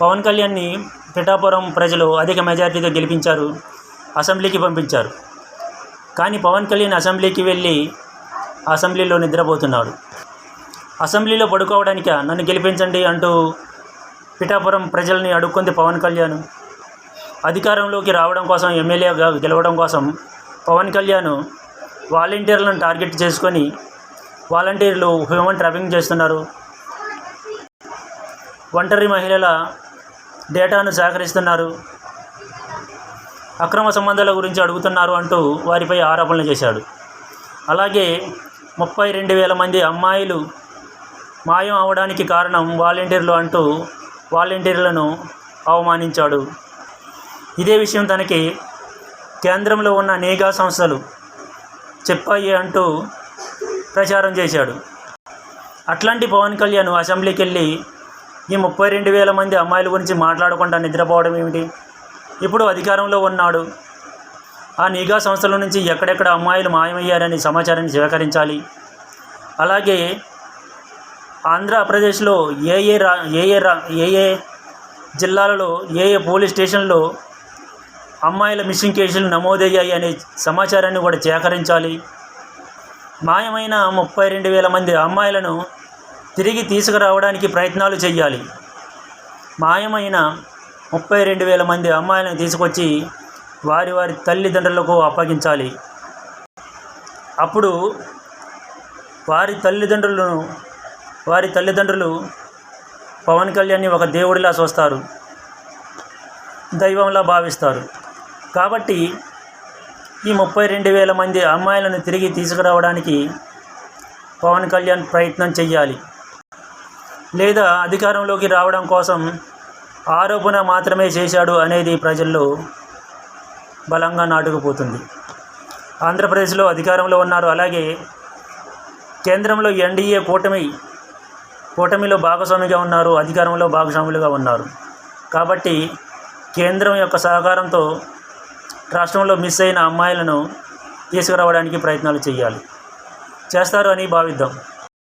పవన్ కళ్యాణ్ని పిఠాపురం ప్రజలు అధిక మెజారిటీతో గెలిపించారు అసెంబ్లీకి పంపించారు. కానీ పవన్ కళ్యాణ్ అసెంబ్లీకి వెళ్ళి అసెంబ్లీలో నిద్రపోతున్నాడు. అసెంబ్లీలో పడుకోవడానిక? నన్ను గెలిపించండి అంటూ పిఠాపురం ప్రజల్ని అడుక్కుంది పవన్ కళ్యాణ్. అధికారంలోకి రావడం కోసం ఎమ్మెల్యేగా గెలవడం కోసం పవన్ కళ్యాణ్ వాలంటీర్లను టార్గెట్ చేసుకొని వాలంటీర్లు హ్యూమన్ ట్రాఫింగ్ చేస్తున్నారు. ఒంటరి మహిళల డేటాను సేకరిస్తున్నారు. అక్రమ సంబంధాల గురించి అడుగుతున్నారు అంటూ వారిపై ఆరోపణలు చేశాడు. అలాగే ముప్పై రెండు వేల మంది అమ్మాయిలు మాయం అవడానికి కారణం వాలంటీర్లు అంటూ వాలంటీర్లను అవమానించాడు. ఇదే విషయం తనకి కేంద్రంలో ఉన్న నేగా సంస్థలు చెప్పాయి అంటూ ప్రచారం చేశాడు. అట్లాంటి పవన్ కళ్యాణ్ అసెంబ్లీకి వెళ్ళి ఈ ముప్పై రెండు వేల మంది అమ్మాయిల గురించి మాట్లాడకుండా నిద్రపోవడం ఏమిటి? ఇప్పుడు అధికారంలో ఉన్నాడు. ఆ నిఘా సంస్థల నుంచి ఎక్కడెక్కడ అమ్మాయిలు మాయమయ్యారని సమాచారాన్ని సేకరించాలి. అలాగే ఆంధ్రప్రదేశ్లో ఏ ఏ రా ఏ ఏ రా ఏ ఏ జిల్లాలలో ఏ ఏ పోలీస్ స్టేషన్లో అమ్మాయిల మిస్సింగ్ కేసులు నమోదయ్యాయి అనే సమాచారాన్ని కూడా సేకరించాలి. మాయమైన ముప్పై రెండు వేల మంది అమ్మాయిలను తిరిగి తీసుకురావడానికి ప్రయత్నాలు చేయాలి మాయమైన ముప్పై రెండు వేల మంది అమ్మాయిలను తీసుకొచ్చి వారి వారి తల్లిదండ్రులకు అప్పగించాలి. అప్పుడు వారి తల్లిదండ్రులను వారి తల్లిదండ్రులు పవన్ కళ్యాణ్ని ఒక దేవుడిలా చూస్తారు. దైవంలా భావిస్తారు. కాబట్టి ఈ ముప్పై రెండు వేల మంది అమ్మాయిలను తిరిగి తీసుకురావడానికి పవన్ కళ్యాణ్ ప్రయత్నం చెయ్యాలి. లేదా అధికారంలోకి రావడం కోసం ఆరోపణ మాత్రమే చేశాడు అనేది ప్రజల్లో బలంగా నాటుకుపోతుంది. ఆంధ్రప్రదేశ్లో అధికారంలో ఉన్నారు. అలాగే కేంద్రంలో ఎన్డీఏ కూటమి కూటమిలో భాగస్వామిగా ఉన్నారు అధికారంలో భాగస్వాములుగా ఉన్నారు. కాబట్టి కేంద్రం యొక్క సహకారంతో రాష్ట్రంలో మిస్ అయిన అమ్మాయిలను తీసుకురావడానికి ప్రయత్నాలు చేయాలి. చేస్తారు అని భావిద్దాం.